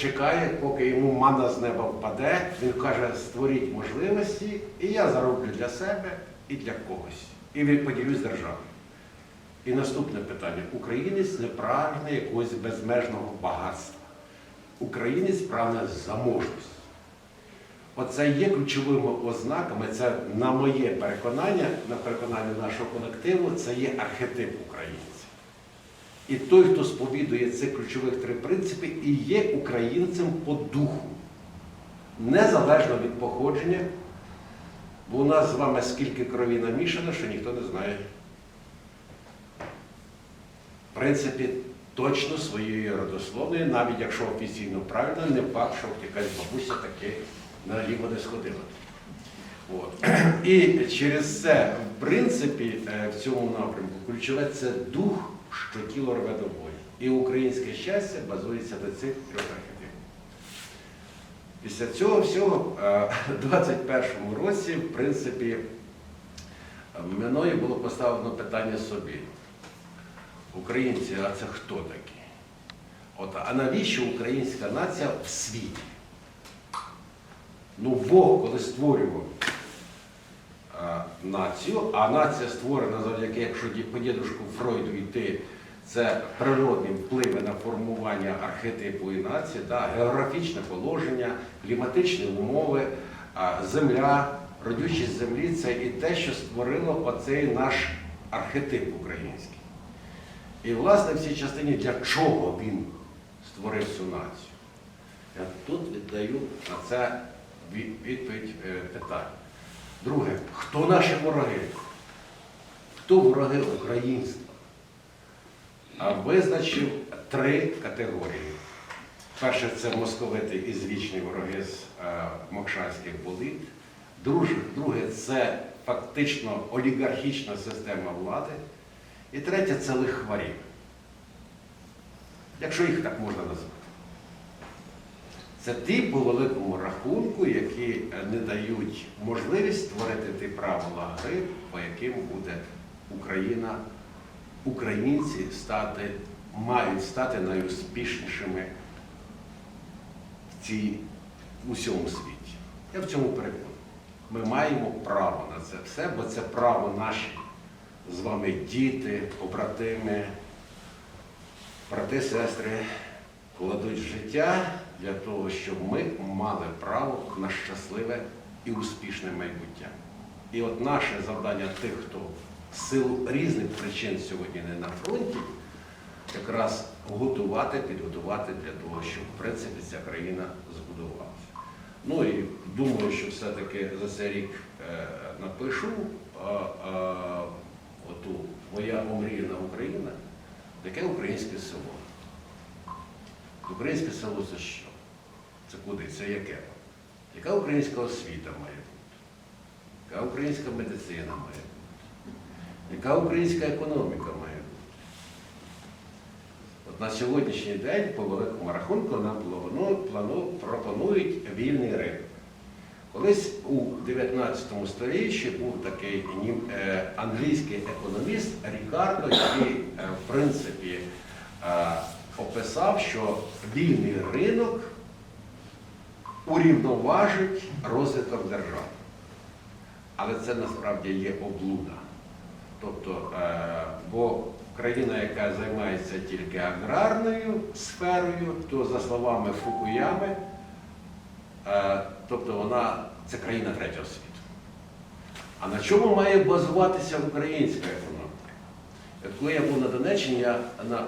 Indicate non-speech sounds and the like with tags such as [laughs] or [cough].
чекає, поки йому мана з неба впаде. Він каже, створіть можливості, і я зароблю для себе і для когось. І поділюсь з державою. І наступне питання. Українець не прагне якогось безмежного багатства. Українець прагне заможності. Оце є ключовими ознаками, це на моє переконання, на переконання нашого колективу, це є архетип українця. І той, хто сповідує цих ключових три принципи, і є українцем по духу, незалежно від походження, бо у нас з вами скільки крові намішано, що ніхто не знає. В принципі, точно своєї родословної, навіть якщо офіційно правильно, не факт, що якась бабуся таки наліво не сходила. От. І через це, в принципі, е, в цьому напрямку ключове це дух, що тіло рве до бою. І українське щастя базується на цих трьох архетипах. Після цього всього, е, [laughs] в 21-му році, в принципі, мною було поставлено питання собі. Українці, а це хто такі? От, а навіщо українська нація в світі? Ну, Бог, коли створював націю, а нація створена завдяки, якщо по дідушку Фройду йти, це природні впливи на формування архетипу і нації, да, географічне положення, кліматичні умови, земля, родючість землі це і те, що створило оцей наш архетип український. І, власне, в цій частині для чого він створив цю націю? Я тут віддаю на це відповідь е, питання. Друге, хто наші вороги? Хто вороги українства? А визначив три категорії. Перше це московити і звічні вороги з е, мокшанських боліт. Друге, це фактично олігархічна система влади. І третє це лихварі. Якщо їх так можна назвати. Це ті по великому рахунку, які е, не дають можливість створити ті правила гри, по яким буде Україна, українці стати, мають стати найуспішнішими в цій в усьому світі. Я в цьому переконаний. Ми маємо право на це все, бо це право наші з вами діти, побратими, брати, сестри кладуть життя для того, щоб ми мали право на щасливе і успішне майбуття. І от наше завдання тих, хто з сил різних причин сьогодні не на фронті, якраз готувати, підготувати для того, щоб в принципі ця країна збудувалася. Ну і думаю, що все-таки за цей рік е, напишу е, е, оту моя омріяна Україна, яке українське село. Українське село це що? Це куди? Це яке? Яка українська освіта має бути? Яка українська медицина має бути? Яка українська економіка має бути? От на сьогоднішній день, по великому рахунку, нам пропонують вільний ринок. Колись у 19 столітті був такий е, англійський економіст Рікардо, який, е, в принципі, е, описав, що вільний ринок урівноважить розвиток держави. Але це насправді є облуда. Тобто, е, бо країна, яка займається тільки аграрною сферою, то за словами Фукуями, е, тобто вона це країна третього світу. А на чому має базуватися українська економіка? Коли я був на Донеччині, я на